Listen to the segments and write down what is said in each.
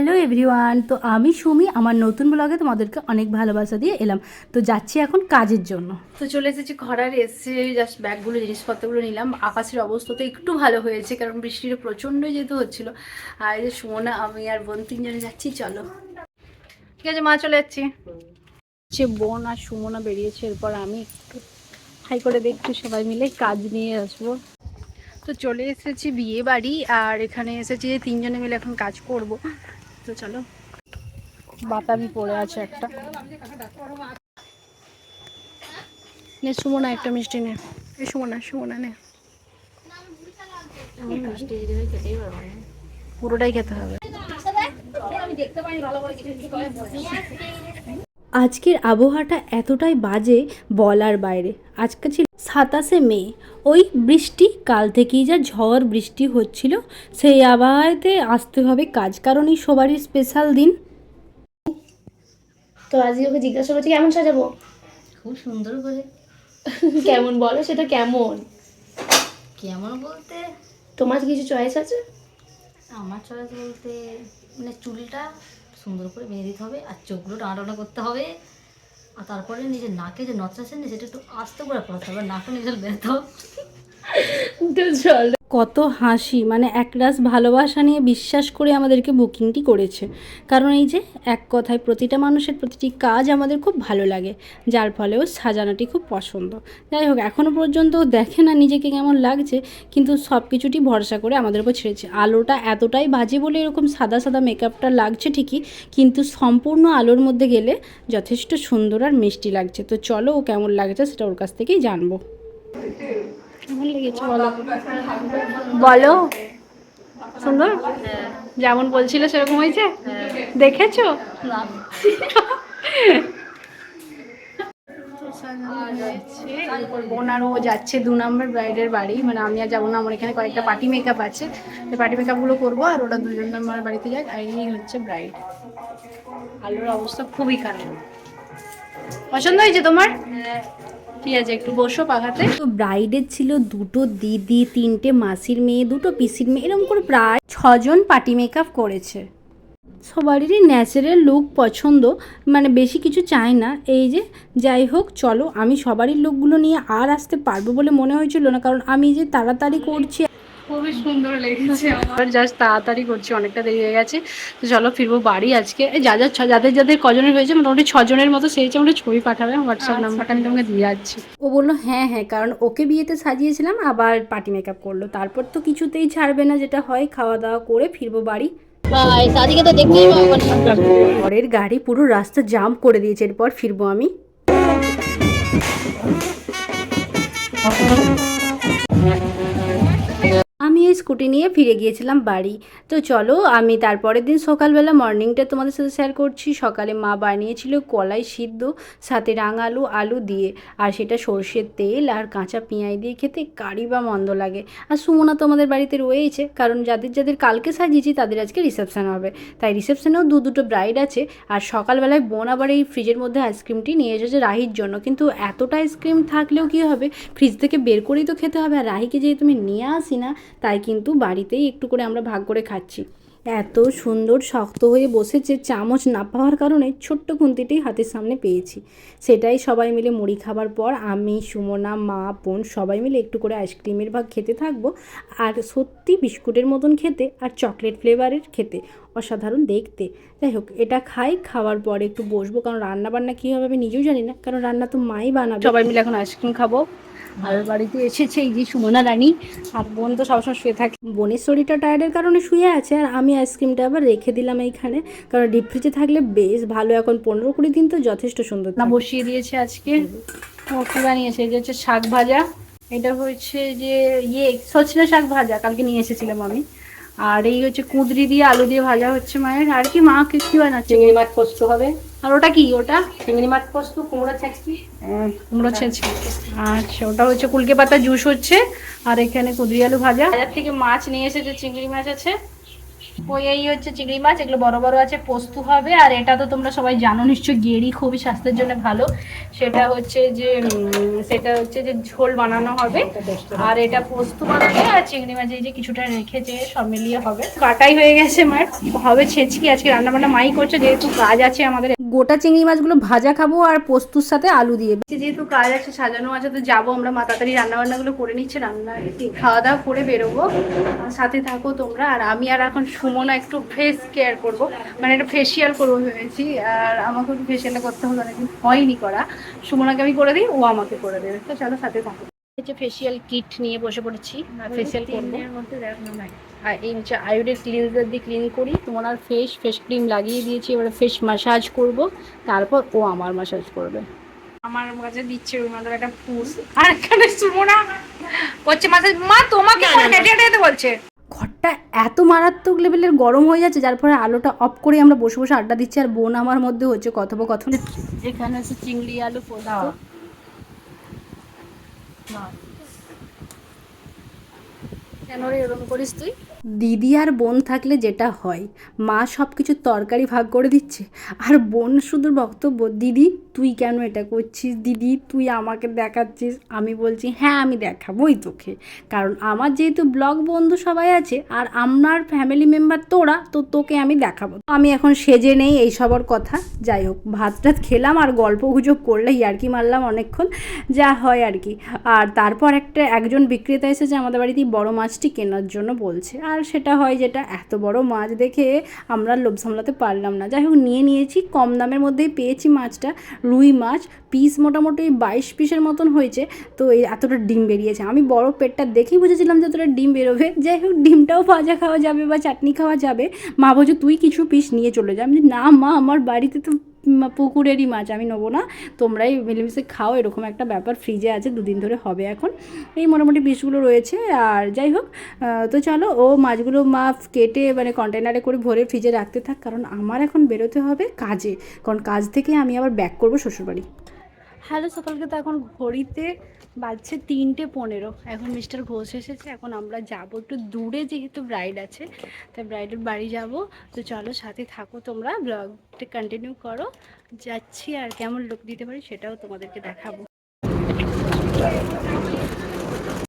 Hello everyone তো আমি সুমি আমার নতুন ব্লগে তোমাদেরকে অনেক ভালোবাসা দিয়ে এলাম। তো যাচ্ছি এখন কাজের জন্য। তো চলে এসেছি ঘরার এসে জাস্ট ব্যাগগুলো জিনিসপত্রগুলো নিলাম। আকাশের অবস্থা তো একটু ভালো হয়েছে কারণ বৃষ্টিটা প্রচণ্ড যেহেতু হচ্ছিল। আর এই যে সুমনা আমি আর বোন তিনজনে যাচ্ছি চলো। ঠিক আছে মা চলে যাচ্ছি। যে বোন আর সুমনা বেরিয়েছে এরপর আমি একটু হাই করে দেখছি সবাই মিলে কাজ নিয়ে আসব। তো চলে এসেছি বিয়ে বাড়ি আর এখানে এসেছি যে তিনজনে মিলে এখন কাজ করব। তো চলো। বাতাবি পড়ে আছে একটা। নে সুমনা একটা মিষ্টি নে। এই সুমনা সুমনা নে। পুরোটাই খেতে হবে। আজকের আবহাওয়াটা এতটাই বাজে বলার বাইরে। আজকে ছিল সাতাশে মে। ওই বৃষ্টি কাল থেকেই যা ঝড় বৃষ্টি হচ্ছিল সেই আবহাওয়াতে আসতে হবে কাজ। কারণ এই সবারই স্পেশাল দিন। তো আজকে ওকে জিজ্ঞাসা করছি কেমন সাজাবো? খুব সুন্দর করে। কেমন বলো সেটা কেমন? কেমন বলতে? তোমার কিছু চয়েস আছে? আমার চয়েস বলতে মানে চুলটা সুন্দর করে বেঁধে দিতে হবে আর চোখগুলো টানাটানা করতে হবে। আর তারপরে নিজের নাকে যে নচ আছে না, সেটা একটু আস্তে করে পড়াতে হবে নাকে নিজের বেঁধে কত হাসি মানে একরাশ ভালোবাসা নিয়ে বিশ্বাস করে আমাদেরকে বুকিংটি করেছে। কারণ এই যে এক কথায় প্রতিটা মানুষের প্রতিটি কাজ আমাদের খুব ভালো লাগে, যার ফলেও সাজানোটি খুব পছন্দ। যাই হোক এখনও পর্যন্ত দেখে না নিজেকে কেমন লাগছে, কিন্তু সব কিছুটি ভরসা করে আমাদের উপর ছেড়েছে। আলোটা এতটাই বাজে বলে এরকম সাদা সাদা মেকআপটা লাগছে ঠিকই, কিন্তু সম্পূর্ণ আলোর মধ্যে গেলে যথেষ্ট সুন্দর আর মিষ্টি লাগছে। তো চলো ও কেমন লাগছে সেটা ওর কাছ থেকেই জানব। বলো। সুন্দর? যেমন বলছিল সেরকম হয়েছে? দেখেছ? বোন আর ও যাচ্ছে দু নম্বর ব্রাইডের বাড়ি। মানে আমি আর যাব না, আমার এখানে কয়েকটা পার্টি মেকআপ আছে। সেই পার্টি মেকআপগুলো করব আর ওরা দুজন নম্বর বাড়িতে যাক। আর এই হচ্ছে ব্রাইড আলোর অবস্থা খুবই খারাপ। পছন্দ হয়েছে তোমার? ঠিক আছে একটু বসো পাখাতে। তো ব্রাইডের ছিল দুটো দিদি, তিনটে মাসির মেয়ে, দুটো পিসির মেয়ে, এরকম করে প্রায় ছজন পার্টি মেকআপ করেছে। সবারই ন্যাচারাল লুক পছন্দ মানে বেশি কিছু চাই না। এই যে, যাই হোক, চলো, আমি সবারই লুকগুলো নিয়ে আর আসতে পারব বলে মনে হয়েছিল না, কারণ আমি যে তাড়াতাড়ি করছি খুবই সুন্দর লেগেছে আমার। জাস্ট তাড়াতাড়ি করছি অনেকটা দেরি হয়ে গেছে। তো চলো ফিরবো বাড়ি আজকে। যা যা যাদের যাদের কজনের হয়েছে মোটামুটি ছজনের মতো সেই আমরা ছবি পাঠাবে হোয়াটসঅ্যাপ নাম্বারটা আমি তোমাকে দিয়ে যাচ্ছি। ও বলল হ্যাঁ হ্যাঁ কারণ ওকে বিয়েতে সাজিয়েছিলাম আবার পার্টি মেকআপ করল। তারপর তো কিছুতেই ছাড়বে না যেটা হয় খাওয়া দাওয়া করে ফিরবো বাড়ি। পরের গাড়ি পুরো রাস্তা জাম করে দিয়েছে এরপর ফিরবো আমি। আমি এই স্কুটি নিয়ে ফিরে গিয়েছিলাম বাড়ি। তো চলো, আমি তারপরের দিন সকালবেলা মর্নিংটা তোমাদের সাথে শেয়ার করছি। সকালে মা বানিয়েছিল কলাই সিদ্ধ, সাথে রাঙালু আলু আলু দিয়ে। আর সেটা সর্ষের তেল আর কাঁচা পেঁয়াজ দিয়ে খেতে কারি বা মন্দ লাগে। আর সুমনা তো আমাদের বাড়িতে রয়েছে কারণ যাদের যাদের কালকে সাজিয়েছি তাদের আজকে রিসেপশন হবে। তাই রিসেপশনেও দু দুটো ব্রাইড আছে। আর সকালবেলায় বোন আবার এই ফ্রিজের মধ্যে আইসক্রিমটি নিয়ে এসেছে রাহির জন্য। কিন্তু এতটা আইসক্রিম থাকলেও কী হবে? ফ্রিজ থেকে বের করেই তো খেতে হবে। আর রাহিকে যেহেতু আমি নিয়ে আসি না, তাই কিন্তু বাড়িতেই একটু করে আমরা ভাগ করে খাচ্ছি। এত সুন্দর শক্ত হয়ে বসেছে চামচ না পাওয়ার কারণে ছোট্ট খুন্তিটি হাতের সামনে পেয়েছি। সেটাই সবাই মিলে মুড়ি খাবার পর আমি, সুমনা, মা, বোন সবাই মিলে একটু করে আইসক্রিমের ভাগ খেতে থাকব আর সত্যি বিস্কুটের মতন খেতে আর চকলেট ফ্লেভারের খেতে, অসাধারণ দেখতে। যাই হোক, এটা খাই, খাওয়ার পরে একটু বসবো, কারণ রান্না বান্না কী হবে আমি নিজেও জানি না, কারণ রান্না তো মাই বানাবে। সবাই মিলে এখন আইসক্রিম খাব। আর বাড়িতে এসেছে এই যে সুমনা রানী। আর বোন তো সবসময় শুয়ে থাকে। বোনের শরীরটা টায়ার্ডের কারণে শুয়ে আছে আর আমি আইসক্রিমটা আবার রেখে দিলাম এইখানে। কারণ ডিপ ফ্রিজে থাকলে বেশ ভালো। এখন পনেরো কুড়ি দিন তো যথেষ্ট সুন্দর না বসিয়ে দিয়েছে আজকে। বানিয়েছে যে হচ্ছে শাক ভাজা। এটা হচ্ছে যে ইয়ে সজনে শাক ভাজা। কালকে নিয়ে এসেছিলাম আমি। আর এই হচ্ছে কুঁদরি দিয়ে আলু দিয়ে ভাজা হচ্ছে মায়ের। আর কি মা কি কি বানাচ্ছে চিংড়ি মাছ পোস্ত হবে। আর ওটা কি? ওটা চিংড়ি মাছ পোস্ত কুমড়ো ছাঁচকি? কুমড়ো ছেঁচকি। আচ্ছা ওটা হচ্ছে কুলকে পাতা জুস হচ্ছে আর এখানে কুদরি আলু ভাজা। বাজার থেকে মাছ নিয়ে এসেছে চিংড়ি মাছ আছে ওই এই হচ্ছে চিংড়ি মাছ এগুলো বড় বড় আছে পোস্ত হবে আর এটা তো তোমরা সবাই জানো নিশ্চয় গেরি খুবই স্বাস্থ্যের জন্য ভালো। সেটা হচ্ছে যে সেটা হচ্ছে যে ঝোল বানানো হবে আর এটা পোস্ত বানাবে আর চিংড়ি মাছ এই যে কিছুটা রেখেছে সব মিলিয়ে হবে। কাটাই হয়ে গেছে মার হবে ছেঁচকি আজকে রান্না বান্না মাই করছে যেহেতু কাজ আছে আমাদের গোটা চিংড়ি মাছগুলো ভাজা খাব আর পোস্তুর সাথে আলু দিয়ে যেহেতু কাজ আছে সাজানো আছে তো যাব আমরা মা তাড়াতাড়ি রান্না বান্নাগুলো করে নিচ্ছে রান্না খাওয়া দাওয়া করে বেরোবো। সাথে থাকো তোমরা আর আমি আর এখন সুমনা একটু ফেস কেয়ার করব। মানে একটা ফেসিয়াল করব ভেবেছি আর আমাকে একটু ফেসিয়ালটা করতে হবে অনেকদিন হয়নি করা। সুমনাকে আমি করে দিই ও আমাকে করে দেবে। তো চলো সাথে থাকো। হচ্ছে ফেসিয়াল কিট নিয়ে বসে পড়েছি আর ফেসিয়াল করব। আর এই হচ্ছে আয়োডের ক্লিনজার দিয়ে ক্লিন করি। তোমার আর ফেস ফেস ক্রিম লাগিয়ে দিয়েছি এবারে ফেস মাসাজ করব। তারপর ও আমার মাসাজ করবে। আমার কাছে দিচ্ছে ওই মাত্র একটা ফুল আর এখানে সুমনা করছে মাসাজ মা তোমাকে বলছে। ঘরটা এত মারাত্মক লেভেলের গরম হয়ে যাচ্ছে যার ফলে আলোটা অফ করে আমরা বসে বসে আড্ডা দিচ্ছি আর বোন আমার মধ্যে হচ্ছে কথোপকথন। এখানে আছে চিংড়ি আলু পোস্ত। কেন রে এরকম করিস তুই? দিদি আর বোন থাকলে যেটা হয়, মা সব কিছু তরকারি ভাগ করে দিচ্ছে। আর বোন শুধু বক্তব্য, দিদি, তুই কেন এটা করছিস? দিদি, তুই আমাকে দেখাচ্ছিস। আমি বলছি হ্যাঁ আমি দেখাবোই তোকে। কারণ আমার যেহেতু ব্লগ বন্ধু সবাই আছে, আর আমার ফ্যামিলি মেম্বার তোরা, তো তোকে আমি দেখাবো। আমি এখন সেজে নেই এই সবার কথা। যাই হোক ভাত টাত খেলাম আর গল্প গুজব করলে ইয়ার্কি মারলাম অনেকক্ষণ, যা হয় আর কি। আর তারপর একটা, একজন বিক্রেতা এসেছে আমাদের বাড়িতে বড় মাছটি কেনার জন্য বলছে। আর সেটা হয় যেটা এত বড় মাছ দেখে আমরা লোভ সামলাতে পারলাম না। যাই হোক, নিয়ে নিয়েছি, কম দামের মধ্যেই পেয়েছি মাছটা। রুই মাছ পিস মোটামুটি বাইশ পিসের মতন হয়েছে, তো এই এতটা ডিম বেরিয়েছে। আমি বড় পেটটা দেখেই বুঝেছিলাম যে এতটা ডিম বেরোবে। যাই হোক, ডিমটাও ভাজা খাওয়া যাবে বা চাটনি খাওয়া যাবে। মা বলছে, তুই কিছু পিস নিয়ে চলে যা। না মা, আমার বাড়িতে তো পুকুরেরই মাছ, আমি নেব না। তোমরাই মিলেমিশে খাও, এরকম একটা ব্যাপার ফ্রিজে আছে, দুদিন ধরে হবে এখন। এই মোটামুটি বিষগুলো রয়েছে, আর যাই হোক তো চলো, ও মাছগুলো মা কেটে মানে কন্টেনারে করে ভরে ফ্রিজে রাখতে থাক, কারণ আমার এখন বেরোতে হবে কাজে। কারণ কাজ থেকে আমি আবার ব্যাক করব শ্বশুরবাড়ি। হ্যালো, সকালকে তো এখন ঘড়িতে বাজছে তিনটে পনেরো। এখন মিস্টার ঘোষ এসেছে, এখন আমরা যাব। একটু দূরে যেহেতু ব্রাইড আছে, তাই ব্রাইডের বাড়ি যাব। তো চলো সাথে থাকো তোমরা ব্লগটা কন্টিনিউ করো। যাচ্ছি আর কেমন লুক দিতে পারি সেটাও তোমাদেরকে দেখাবো।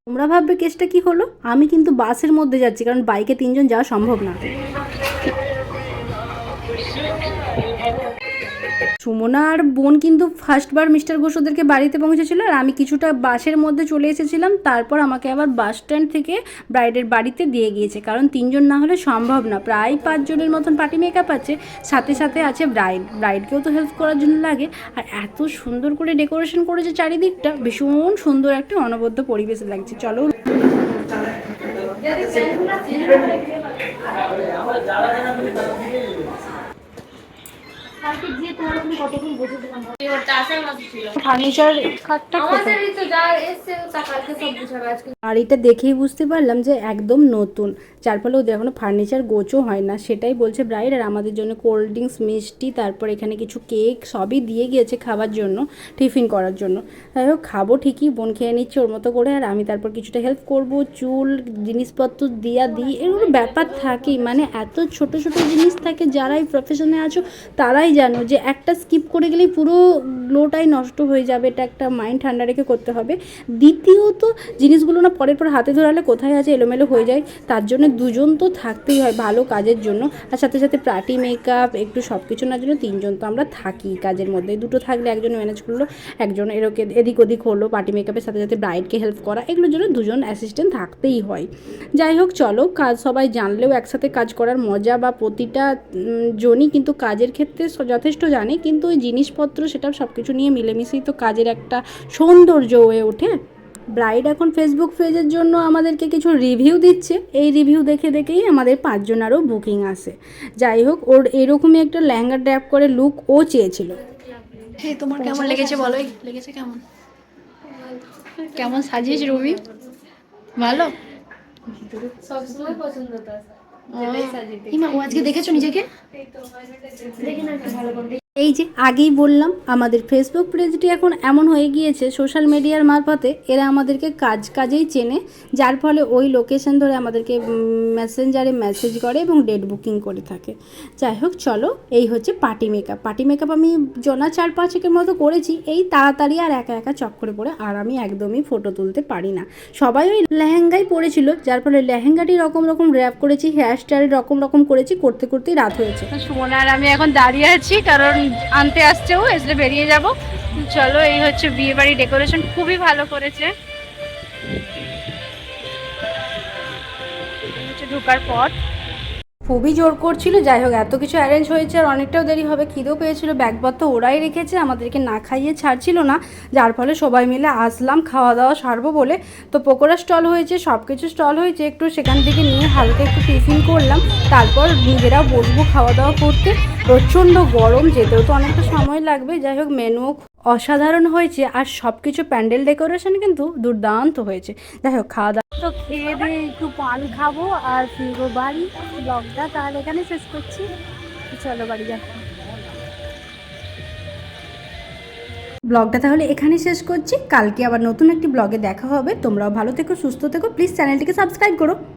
তোমরা ভাববে কেসটা কি হলো? আমি কিন্তু বাসের মধ্যে যাচ্ছি, কারণ বাইকে তিনজন যাওয়া সম্ভব না। সুমনা আর বোন কিন্তু ফার্স্টবার মিস্টার ঘোষ ওদেরকে বাড়িতে পৌঁছেছিল আর আমি কিছুটা বাসের মধ্যে চলে এসেছিলাম, তারপর আমাকে আবার বাস স্ট্যান্ড থেকে ব্রাইডের বাড়িতে দিয়ে গিয়েছে। কারণ তিনজন না হলে সম্ভব না, প্রায় পাঁচজনের মতন পার্টি মেকআপ আছে, সাথে সাথে আছে ব্রাইড। ব্রাইডকেও তো হেল্প করার জন্য লাগে। আর এত সুন্দর করে ডেকোরেশন করেছে চারিদিকটা, ভীষণ সুন্দর একটা অনবদ্য পরিবেশ লাগছে। চলো। ফার্নিচার আর দেখেই বুঝতে পারলাম যে একদম নতুন। যার ফলে ওদের এখনও ফার্নিচার গোছও হয় না। সেটাই বলছে ব্রাইড আর আমাদের জন্য কোল্ড ড্রিঙ্কস মিষ্টি, তারপর এখানে কিছু কেক সবই দিয়ে গিয়েছে খাবার জন্য টিফিন করার জন্য। যাই হোক, খাব ঠিকই, বোন খেয়ে নিচ্ছে ওর মতো করে আর আমি তারপর কিছুটা হেল্প করব। চুল, জিনিসপত্র দিয়া দিই এগুলো ব্যাপার থাকেই। মানে এত ছোট ছোট জিনিস থাকে, যারাই প্রফেশনে আছো, তারাই জানো যে একটা স্কিপ করে গেলেই পুরো গ্লোটাই নষ্ট হয়ে যাবে। এটা একটা মাইন্ড ঠান্ডা রেখে করতে হবে। দ্বিতীয়ত, জিনিসগুলো না পরের পর হাতে ধরালে কোথায় আছে এলোমেলো হয়ে যায়, তার জন্য দুজন তো থাকতেই হয় ভালো কাজের জন্য। আর সাথে সাথে পার্টি মেকআপ একটু সব কিছু না জন্য তিনজন তো আমরা থাকি কাজের মধ্যে। দুটো থাকলে একজন ম্যানেজ করল, একজন এরকম এদিক ওদিক হলো পার্টি মেকআপের সাথে সাথে ব্রাইডকে হেল্প করা, এগুলোর জন্য দুজন অ্যাসিস্ট্যান্ট থাকতেই হয়। যাই হোক, চলো, কাজ সবাই জানলেও একসাথে কাজ করার মজা বা প্রতিটা জনই কিন্তু কাজের ক্ষেত্রে যথেষ্ট জানে, কিন্তু ওই জিনিসপত্র সেটা সব কিছু নিয়ে মিলেমিশেই তো কাজের একটা সৌন্দর্য হয়ে ওঠে। ব্রাইড এখন ফেসবুক পেজের জন্য আমাদেরকে কিছু রিভিউ দিচ্ছে। এই রিভিউ দেখে দেখেই আমাদের পাঁচজন আরও বুকিং আসে যাই হোক ওর এরকমই একটা লেহেঙ্গা ড্র্যাপ করে লুক ও চেয়েছিল। তোমার কেমন লেগেছে বলো? লেগেছে কেমন? কেমন সাজিয়েছি রবি? ভালো? সবসময় পছন্দ তো আজকে দেখেছ নিজেকে? দেখে না একটু ভালো করে এই যে আগেই বললাম, আমাদের ফেসবুক পেজটি এখন এমন হয়ে গিয়েছে সোশ্যাল মিডিয়ার মারফতে এরা আমাদেরকে কাজ কাজেই চেনে, যার ফলে ওই লোকেশন ধরে আমাদেরকে মেসেঞ্জারে মেসেজ করে এবং ডেট বুকিং করে থাকে। যাই হোক, চলো, এই হচ্ছে পার্টি মেকআপ পার্টি মেকআপ আমি জনা চার পাঁচেকের মতো করেছি, এই তাড়াতাড়ি আর একা একা চক্করে পড়ে আর আমি একদমই ফটো তুলতে পারি না। সবাই ওই লেহেঙ্গাই পরেছিল, যার ফলে লেহেঙ্গাটি রকম রকম র্যাপ করেছি হেয়ার স্টাইল রকম রকম করেছি, করতে করতেই রাত হয়েছে। সুমনা আর আমি এখন দাঁড়িয়ে আছি, কারণ আনতে আসছে ও এসলে বেরিয়ে যাব। চলো, এই হচ্ছে বিয়ে বাড়ি ডেকোরেশন খুবই ভালো করেছে। ঢোকার পথ। খুবই জোর করছিল। যাই হোক, এত কিছু অ্যারেঞ্জ হয়েছে আর অনেকটাও দেরি হবে, খিদেও পেয়েছিল। ব্যাগপত্র ওরাই রেখেছে, আমাদেরকে না খাইয়ে ছাড়ছিল না। যার ফলে সবাই মিলে আসলাম, খাওয়া দাওয়া সারবো বলে। তো পকোড়া স্টল হয়েছে সব কিছু স্টল হয়েছে, একটু সেখান থেকে নিয়ে হালকা একটু টিফিন করলাম। তারপর নিজেরা বসবো খাওয়া দাওয়া করতে। প্রচণ্ড গরম, যেতেও তো অনেকটা সময় লাগবে। যাই হোক মেনুও অসাধারণ হয়েছে। আর সব কিছু প্যান্ডেল ডেকোরেশন কিন্তু দুর্দান্ত হয়েছে। যাই হোক, খাওয়া তো খেয়ে দিয়ে একটু পান খাব আর ফিরবো বাড়ি, ব্লগটা তাহলে এখানে শেষ করছি। চলো বাড়ি যাব ব্লগটা তাহলে এখানে শেষ করছি। কালকে আবার নতুন একটি ব্লগে দেখা হবে। তোমরাও ভালো থেকো, সুস্থ থেকো। প্লিজ চ্যানেলটিকে সাবস্ক্রাইব করো।